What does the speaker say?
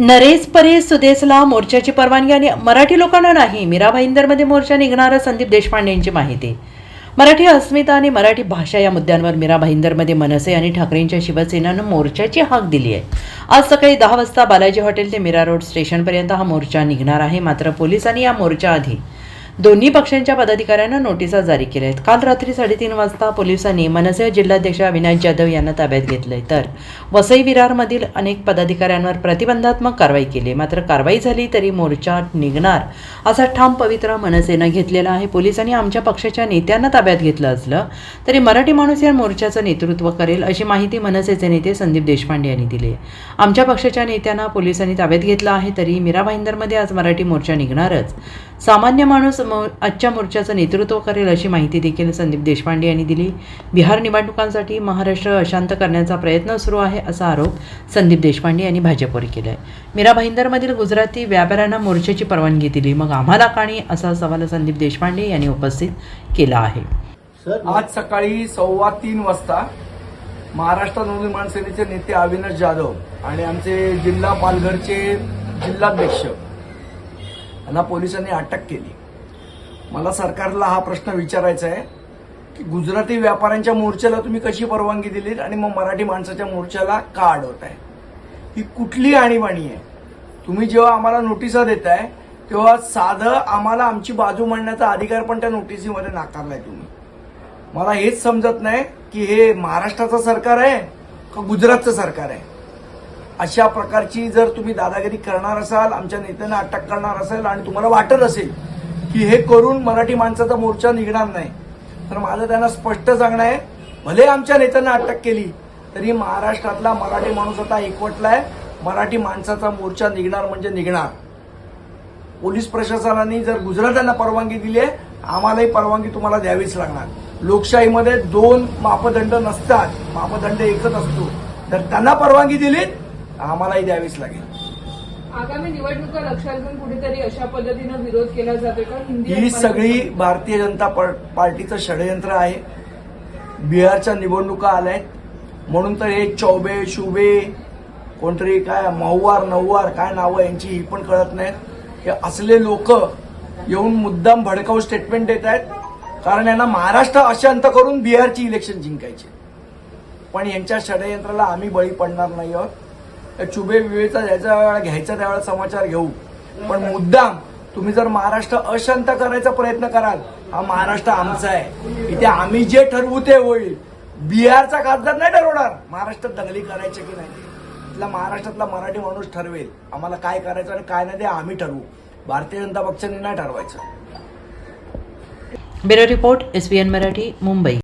नरेश परेश सुदेसला मोर्चाची परवानगी आणि मराठी लोकांना नाही मीरा भाईंदरमध्ये मोर्चा निघणारा संदीप देशपांडे यांची माहिती. मराठी अस्मिता आणि मराठी भाषा या मुद्द्यांवर मीरा भाईंदरमध्ये मनसे आणि ठाकरेंच्या शिवसेनेनं मोर्चाची हाक दिली आहे. आज सकाळी दहा वाजता बालाजी हॉटेल ते मीरा रोड स्टेशनपर्यंत हा मोर्चा निघणार आहे. मात्र पोलिसांनी या मोर्चाआधी दोन्ही पक्षांच्या पदाधिकाऱ्यांना नोटिसा जारी केल्या आहेत काल रात्री साडेतीन वाजता पोलिसांनी मनसे जिल्हाध्यक्ष अविनाश जाधव यांना ताब्यात घेतलंय. तर वसई विरारमधील अनेक पदाधिकाऱ्यांवर प्रतिबंधात्मक कारवाई केली. मात्र कारवाई झाली तरी मोर्चा निघणार असा ठाम पवित्रा मनसेनं घेतलेला आहे. पोलिसांनी आमच्या पक्षाच्या नेत्यांना ताब्यात घेतलं असलं तरी मराठी माणूस या मोर्चाचं नेतृत्व करेल अशी माहिती मनसेचे नेते संदीप देशपांडे यांनी दिली. आमच्या पक्षाच्या नेत्यांना पोलिसांनी ताब्यात घेतलं आहे तरी मीरा भाईंदरमध्ये आज मराठी मोर्चा निघणारच. सामान्य माणूस मो आजच्या मोर्चाचं नेतृत्व करेल अशी माहिती देखील संदीप देशपांडे यांनी दिली. बिहार निवडणुकांसाठी महाराष्ट्र अशांत करण्याचा प्रयत्न सुरू आहे असा आरोप संदीप देशपांडे यांनी भाजपवर केला आहे मीरा भाईंदरमधील गुजराती व्यापाऱ्यांना मोर्चाची परवानगी दिली. मग आम्हाला काणी असा सवाल संदीप देशपांडे यांनी उपस्थित केला आहे. आज सकाळी सव्वा तीन वाजता महाराष्ट्र नवनिर्माण सेनेचे नेते अविनाश जाधव आणि आमचे जिल्हा पालघरचे जिल्हाध्यक्ष यांना पोलिसांनी अटक केली. मला सरकारला हा प्रश्न विचारायचा आहे की गुजराती व्यापाऱ्यांच्या मोर्चाला तुम्ही कशी परवानगी दिलीत आणि मग मराठी माणसाच्या मोर्चाला का अडवत आहे? ही कुठली आणीबाणी आहे? तुम्ही जेव्हा आम्हाला नोटिसा देताय तेव्हा साधं आम्हाला आमची बाजू मांडण्याचा अधिकार पण त्या नोटिसीमध्ये नाकारलाय तुम्ही. मला हेच समजत नाही की हे महाराष्ट्राचं सरकार आहे का गुजरातचं सरकार आहे? अशा प्रकारची जर तुम्ही दादागिरी करणार असाल आमच्या नेत्यांना अटक करणार असेल आणि तुम्हाला वाटत असेल की हे करून मराठी माणसाचा मोर्चा निघणार नाही. तर माझं त्यांना स्पष्ट सांगणं आहे भले आमच्या नेत्यांना अटक केली तरी महाराष्ट्रातला मराठी माणूस आता एकवटलाय मराठी माणसाचा मोर्चा निघणार म्हणजे निघणार. पोलीस प्रशासनाने जर गुजरात्यांना परवानगी दिली आहे आम्हालाही परवानगी तुम्हाला द्यावीच लागणार. लोकशाहीमध्ये दोन मापदंड नसतात मापदंड एकच असतो. तर त्यांना परवानगी दिली आम्हालाही द्यावीच लागेल. आगामी निवडणुका लक्षात घेऊन कुठेतरी अशा पद्धतीनं विरोध केला जातोय का? हिंदी ही सगळी भारतीय जनता पार- पार्टीचं षडयंत्र आहे. बिहारच्या निवडणुका आल्यात. म्हणून तर हे चौबे शुबे कोणतरी काय महुवार नववार काय नावं यांची ही पण कळत नाहीत. हे असले लोक येऊन मुद्दाम भडकाऊ स्टेटमेंट देत आहेत. कारण यांना महाराष्ट्र अशांत करून बिहारची इलेक्शन जिंकायची पण यांच्या षडयंत्राला आम्ही बळी पडणार नाही आहोत. चुबे विवेचा ज्याच्या वेळा घ्यायचा त्यावेळेला समाचार घेऊ. पण मुद्दाम तुम्ही जर महाराष्ट्र अशांत करायचा प्रयत्न कराल हा महाराष्ट्र आमचा आहे. इथे आम्ही जे ठरवू ते होईल. बिहारचा खासदार नाही ठरवणार. महाराष्ट्रात दंगली करायची की नाही? इथला महाराष्ट्रातला मराठी माणूस ठरवेल. आम्हाला काय करायचं आणि काय नाही ते आम्ही ठरवू. भारतीय जनता पक्षाने नाही ठरवायचं. Bureau report S Marathi Mumbai.